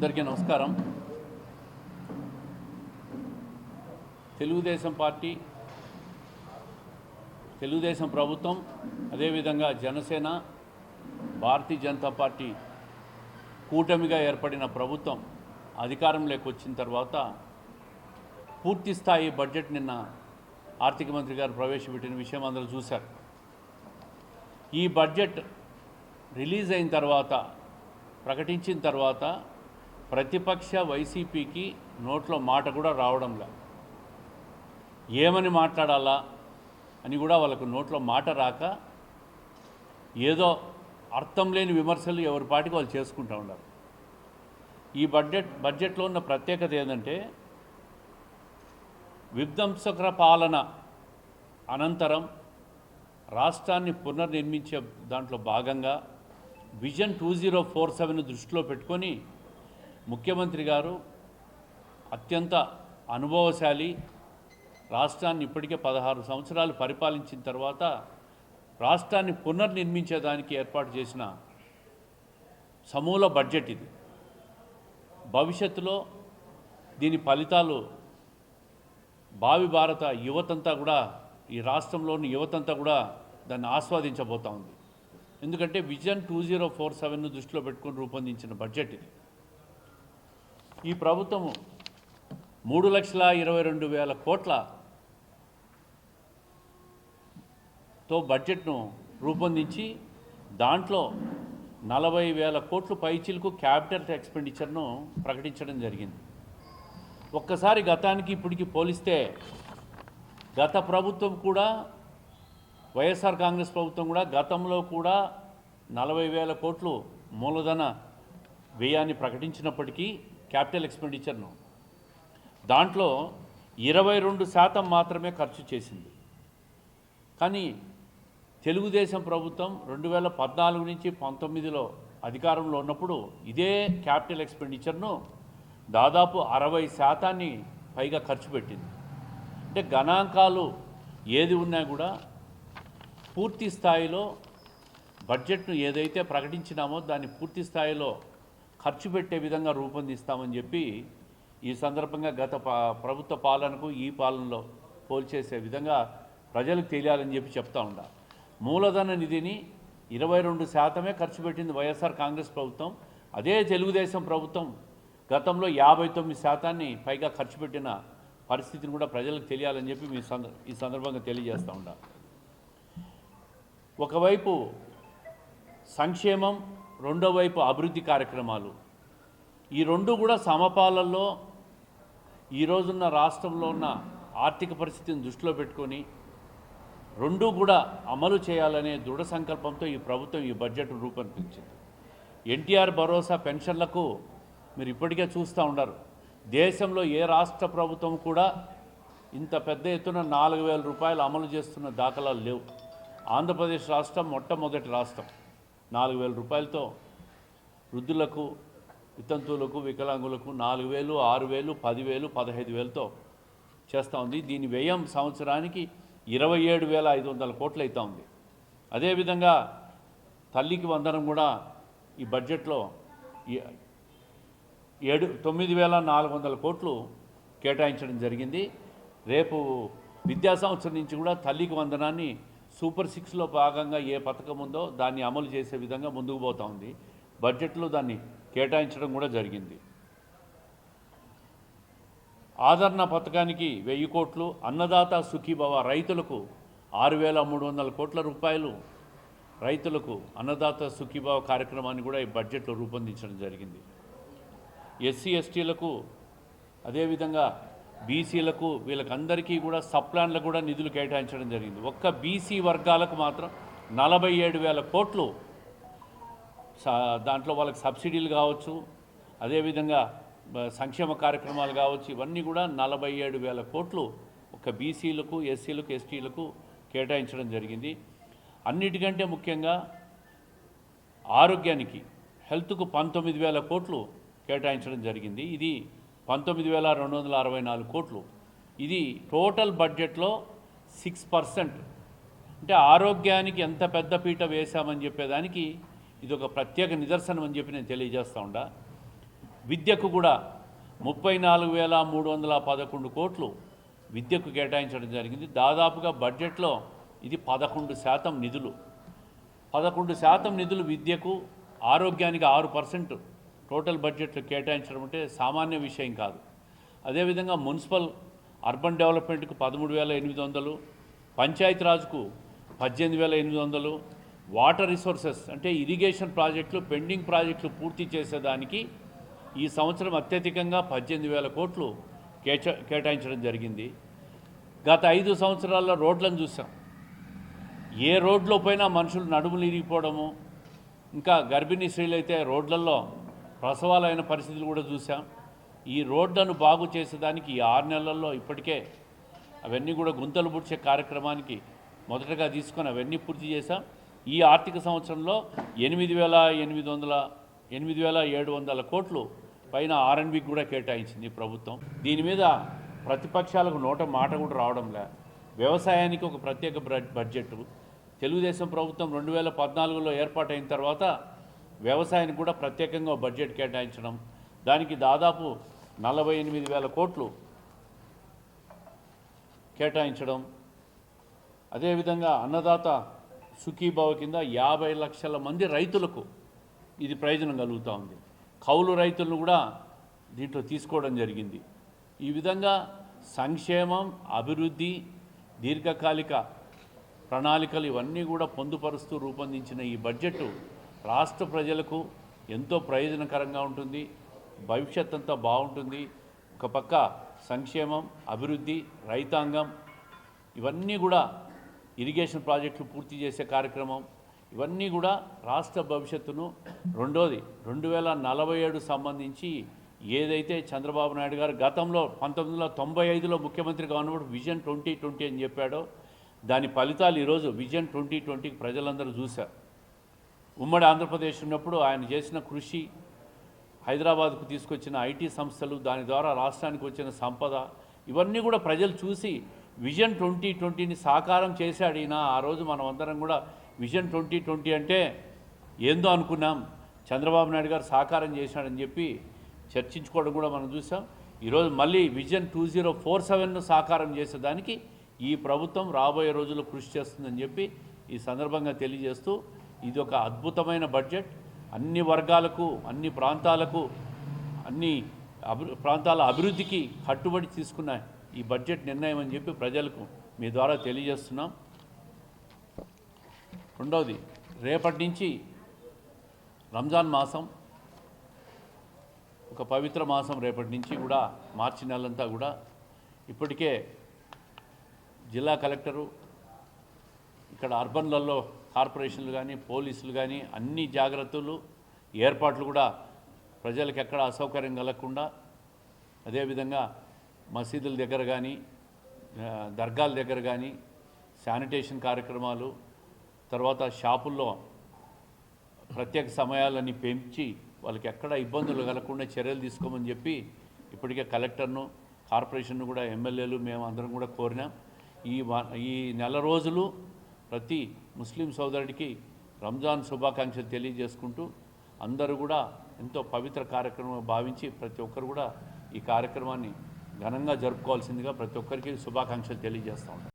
అందరికీ నమస్కారం. తెలుగుదేశం పార్టీ తెలుగుదేశం ప్రభుత్వం అదేవిధంగా జనసేన భారతీయ జనతా పార్టీ కూటమిగా ఏర్పడిన ప్రభుత్వం అధికారంలోకి వచ్చిన తర్వాత పూర్తి స్థాయి బడ్జెట్ నిన్న ఆర్థిక మంత్రి గారు ప్రవేశపెట్టిన విషయం అందరూ చూశారు. ఈ బడ్జెట్ రిలీజ్ అయిన తర్వాత ప్రకటించిన తర్వాత ప్రతిపక్ష వైసీపీకి నోట్లో మాట కూడా రావడం లేదు ఏమని మాట్లాడాలా అని కూడా వాళ్ళకు నోట్లో మాట రాక ఏదో అర్థం లేని విమర్శలు ఎవరి పాటికి వాళ్ళు చేసుకుంటూ ఉన్నారు. ఈ బడ్జెట్ బడ్జెట్లో ఉన్న ప్రత్యేకత ఏంటంటే విధ్వంసకర పాలన అనంతరం రాష్ట్రాన్ని పునర్నిర్మించే దాంట్లో భాగంగా vision two zero four seven దృష్టిలో పెట్టుకొని ముఖ్యమంత్రి గారు అత్యంత అనుభవశాలి రాష్ట్రాన్ని ఇప్పటికే పదహారు సంవత్సరాలు పరిపాలించిన తర్వాత రాష్ట్రాన్ని పునర్నిర్మించేదానికి ఏర్పాటు చేసిన సమూల బడ్జెట్ ఇది. భవిష్యత్తులో దీని ఫలితాలు భావి భారత యువతంతా కూడా ఈ రాష్ట్రంలోని యువతంతా కూడా దాన్ని ఆస్వాదించబోతోంది ఎందుకంటే విజన్ టూ జీరో ఫోర్ సెవెన్ను దృష్టిలో పెట్టుకొని రూపొందించిన బడ్జెట్ ఇది. ఈ ప్రభుత్వం మూడు లక్షల ఇరవై రెండు వేల కోట్లతో బడ్జెట్ను రూపొందించి దాంట్లో నలభై వేల కోట్లు పైచీలకు క్యాపిటల్ ఎక్స్పెండిచర్ను ప్రకటించడం జరిగింది. ఒక్కసారి గతానికి ఇప్పటికి పోలిస్తే గత ప్రభుత్వం కూడా వైఎస్ఆర్ కాంగ్రెస్ ప్రభుత్వం కూడా గతంలో కూడా నలభై వేల కోట్లు మూలధన వ్యయాన్ని ప్రకటించినప్పటికీ క్యాపిటల్ ఎక్స్పెండిచర్ను. దాంట్లో ఇరవై రెండు శాతం మాత్రమే ఖర్చు చేసింది. కానీ తెలుగుదేశం ప్రభుత్వం రెండు వేల పద్నాలుగు నుంచి పంతొమ్మిదిలో అధికారంలో ఉన్నప్పుడు ఇదే క్యాపిటల్ ఎక్స్పెండిచర్ను దాదాపు అరవై శాతాన్ని పైగా ఖర్చు పెట్టింది. అంటే గణాంకాలు ఏది ఉన్నా కూడా పూర్తి స్థాయిలో బడ్జెట్ను ఏదైతే ప్రకటించినామో దాన్ని పూర్తి స్థాయిలో ఖర్చు పెట్టే విధంగా రూపొందిస్తామని చెప్పి ఈ సందర్భంగా గత ప్రభుత్వ పాలనకు ఈ పాలనలో పోల్చేసే విధంగా ప్రజలకు తెలియాలని చెప్పి చెప్తా ఉండా మూలధన నిధిని ఇరవై రెండు శాతమే ఖర్చు పెట్టింది వైఎస్ఆర్ కాంగ్రెస్ ప్రభుత్వం. అదే తెలుగుదేశం ప్రభుత్వం గతంలో యాభై తొమ్మిది శాతాన్ని పైగా ఖర్చు పెట్టిన పరిస్థితిని కూడా ప్రజలకు తెలియాలని చెప్పి మీ సంద ఈ సందర్భంగా తెలియజేస్తూ ఉండా ఒకవైపు సంక్షేమం రెండో వైపు అభివృద్ధి కార్యక్రమాలు. ఈ రెండు కూడా సమపాలల్లో ఈ రోజున్న రాష్ట్రంలో ఉన్న ఆర్థిక పరిస్థితిని దృష్టిలో పెట్టుకొని రెండు కూడా అమలు చేయాలనే దృఢ సంకల్పంతో ఈ ప్రభుత్వం ఈ బడ్జెట్ రూపొందించింది. ఎన్టీఆర్ భరోసా పెన్షన్లకు మీరు ఇప్పటికే చూస్తూ ఉన్నారు. దేశంలో ఏ రాష్ట్ర ప్రభుత్వం కూడా ఇంత పెద్ద ఎత్తున నాలుగు వేల రూపాయలు అమలు చేస్తున్న దాఖలాలు లేవు. ఆంధ్రప్రదేశ్ రాష్ట్రం మొట్టమొదటి రాష్ట్రం. నాలుగు వేల రూపాయలతో వృద్ధులకు వితంతువులకు వికలాంగులకు నాలుగు వేలు ఆరు వేలు పదివేలు పదహైదు వేలతో చేస్తూ ఉంది. దీని వ్యయం సంవత్సరానికి ఇరవై ఏడు వేల ఐదు వందల కోట్లు అవుతూ ఉంది. అదేవిధంగా తల్లికి వందనం కూడా ఈ బడ్జెట్లో ఏడు తొమ్మిది వేల నాలుగు వందల కోట్లు కేటాయించడం జరిగింది. రేపు విద్యా సంవత్సరం నుంచి కూడా తల్లికి వందనాన్ని సూపర్ సిక్స్లో భాగంగా ఏ పథకం ఉందో దాన్ని అమలు చేసే విధంగా ముందుకు పోతా ఉంది. బడ్జెట్లో దాన్ని కేటాయించడం కూడా జరిగింది. ఆదరణ పథకానికి వెయ్యి కోట్లు అన్నదాత సుఖీభవ రైతులకు ఆరు వేల మూడు వందల కోట్ల రూపాయలు. రైతులకు అన్నదాత సుఖీభావ కార్యక్రమాన్ని కూడా ఈ బడ్జెట్లో రూపొందించడం జరిగింది. ఎస్సీ ఎస్టీలకు అదేవిధంగా బీసీలకు వీళ్ళకందరికీ కూడా సప్లాన్లకు కూడా నిధులు కేటాయించడం జరిగింది. ఒక్క బీసీ వర్గాలకు మాత్రం నలభై ఏడు వేల కోట్లు దాంట్లో వాళ్ళకి సబ్సిడీలు కావచ్చు అదేవిధంగా సంక్షేమ కార్యక్రమాలు కావచ్చు ఇవన్నీ కూడా నలభై ఏడు వేల కోట్లు ఒక బీసీలకు ఎస్సీలకు ఎస్టీలకు కేటాయించడం జరిగింది. అన్నిటికంటే ముఖ్యంగా ఆరోగ్యానికి హెల్త్కు పంతొమ్మిది వేల కోట్లు కేటాయించడం జరిగింది. ఇది పంతొమ్మిది వేల రెండు వందల అరవై నాలుగు కోట్లు. ఇది టోటల్ బడ్జెట్లో సిక్స్ పర్సెంట్. అంటే ఆరోగ్యానికి ఎంత పెద్ద పీట వేశామని చెప్పేదానికి ఇది ఒక ప్రత్యేక నిదర్శనం అని చెప్పి నేను తెలియజేస్తూ ఉండా. విద్యకు కూడా ముప్పై నాలుగు వేల మూడు వందల పదకొండు కోట్లు విద్యకు కేటాయించడం జరిగింది. దాదాపుగా బడ్జెట్లో ఇది పదకొండు శాతం నిధులు. పదకొండు శాతం నిధులు విద్యకు ఆరోగ్యానికి ఆరు పర్సెంట్. టోటల్ బడ్జెట్లు కేటాయించడం అంటే సామాన్య విషయం కాదు. అదేవిధంగా మున్సిపల్ అర్బన్ డెవలప్మెంట్కు పదమూడు వేల ఎనిమిది వందలు పంచాయతీరాజ్కు పద్దెనిమిది వేల ఎనిమిది వందలు వాటర్ రిసోర్సెస్ అంటే ఇరిగేషన్ ప్రాజెక్టులు పెండింగ్ ప్రాజెక్టులు పూర్తి చేసేదానికి ఈ సంవత్సరం అత్యధికంగా పద్దెనిమిది వేల కోట్లు కేచ కేటాయించడం జరిగింది. గత ఐదు సంవత్సరాల్లో రోడ్లను చూసాం. ఏ రోడ్లో పోయినా మనుషులు నడుములు ఇరిగిపోవడము ఇంకా గర్భిణీ స్త్రీలు అయితే రోడ్లలో ప్రసవాలైన పరిస్థితులు కూడా చూసాం ఈ రోడ్లను బాగు చేసేదానికి ఈ ఆరు నెలల్లో ఇప్పటికే అవన్నీ కూడా గుంతలు పుడిచే కార్యక్రమానికి మొదటగా తీసుకొని అవన్నీ పూర్తి చేశాం. ఈ ఆర్థిక సంవత్సరంలో ఎనిమిది వేల ఎనిమిది వందల ఎనిమిది వేల ఏడు వందల కోట్లు పైన ఆర్ఎన్బికి కూడా కేటాయించింది ప్రభుత్వం. దీని మీద ప్రతిపక్షాలకు నోట మాట కూడా రావడంలే. వ్యవసాయానికి ఒక ప్రత్యేక బడ్జెట్ తెలుగుదేశం ప్రభుత్వం రెండు వేల పద్నాలుగులో ఏర్పాటైన తర్వాత వ్యవసాయానికి కూడా ప్రత్యేకంగా బడ్జెట్ కేటాయించడం దానికి దాదాపు నలభై ఎనిమిది వేల కోట్లు కేటాయించడం అదేవిధంగా అన్నదాత సుఖీభావ కింద యాభై లక్షల మంది రైతులకు ఇది ప్రయోజనం కలుగుతూ ఉంది. కౌలు రైతులను కూడా దీంట్లో తీసుకోవడం జరిగింది. ఈ విధంగా సంక్షేమం అభివృద్ధి దీర్ఘకాలిక ప్రణాళికలు ఇవన్నీ కూడా పొందుపరుస్తూ రూపొందించిన ఈ బడ్జెట్ రాష్ట్ర ప్రజలకు ఎంతో ప్రయోజనకరంగా ఉంటుంది భవిష్యత్ అంతా బాగుంటుంది. ఒక పక్క సంక్షేమం అభివృద్ధి రైతాంగం ఇవన్నీ కూడా ఇరిగేషన్ ప్రాజెక్టులు పూర్తి చేసే కార్యక్రమం ఇవన్నీ కూడా రాష్ట్ర భవిష్యత్తును రెండోది రెండు వేల నలభై ఏడు సంబంధించి ఏదైతే చంద్రబాబు నాయుడు గారు గతంలో పంతొమ్మిది వందల తొంభై ఐదులో ముఖ్యమంత్రిగా ఉన్నప్పుడు విజన్ ట్వంటీ ట్వంటీ అని చెప్పాడో దాని ఫలితాలు ఈరోజు విజన్ ట్వంటీ ట్వంటీకి ప్రజలందరూ చూశారు. ఉమ్మడి ఆంధ్రప్రదేశ్ ఉన్నప్పుడు ఆయన చేసిన కృషి హైదరాబాద్కు తీసుకొచ్చిన ఐటీ సంస్థలు దాని ద్వారా రాష్ట్రానికి వచ్చిన సంపద ఇవన్నీ కూడా ప్రజలు చూసి విజన్ ట్వంటీ ట్వంటీని సాకారం చేశాడు ఈయన. ఆ రోజు మనం అందరం కూడా విజన్ ట్వంటీ ట్వంటీ అంటే ఏందో అనుకున్నాం. చంద్రబాబు నాయుడు గారు సాకారం చేశాడని చెప్పి చర్చించుకోవడం కూడా మనం చూసాం. ఈరోజు మళ్ళీ విజన్ టూ జీరో ఫోర్ సెవెన్ను సాకారం చేసేదానికి ఈ ప్రభుత్వం రాబోయే రోజుల్లో కృషి చేస్తుందని చెప్పి ఈ సందర్భంగా తెలియజేస్తూ ఇది ఒక అద్భుతమైన బడ్జెట్. అన్ని వర్గాలకు అన్ని ప్రాంతాలకు అన్ని అభి ప్రాంతాల అభివృద్ధికి కట్టుబడి తీసుకున్న ఈ బడ్జెట్ నిర్ణయం అని చెప్పి ప్రజలకు మీ ద్వారా తెలియజేస్తున్నాం. రెండవది రేపటి నుంచి రంజాన్ మాసం ఒక పవిత్ర మాసం రేపటి నుంచి కూడా మార్చి నెలంతా కూడా. ఇప్పటికే జిల్లా కలెక్టరు ఇక్కడ అర్బన్లలో కార్పొరేషన్లు కానీ పోలీసులు కానీ అన్ని జాగ్రత్తలు ఏర్పాట్లు కూడా ప్రజలకు ఎక్కడ అసౌకర్యం కలగకుండా అదేవిధంగా మసీదుల దగ్గర కానీ దర్గాల దగ్గర కానీ శానిటేషన్ కార్యక్రమాలు తర్వాత షాపుల్లో ప్రత్యేక సమయాలని పెంచి వాళ్ళకి ఎక్కడ ఇబ్బందులు కలగకుండా చర్యలు తీసుకోమని చెప్పి ఇప్పటికే కలెక్టర్ను కార్పొరేషన్ను కూడా ఎమ్మెల్యేలు మేము అందరం కూడా కోరినాం. ఈ ఈ నెల రోజులు ప్రతి ముస్లిం సోదరుడికి రంజాన్ శుభాకాంక్షలు తెలియజేసుకుంటూ అందరూ కూడా ఎంతో పవిత్ర కార్యక్రమం భావించి ప్రతి ఒక్కరు కూడా ఈ కార్యక్రమాన్ని ఘనంగా జరుపుకోవాల్సిందిగా ప్రతి ఒక్కరికి శుభాకాంక్షలు తెలియజేస్తూ ఉంటాం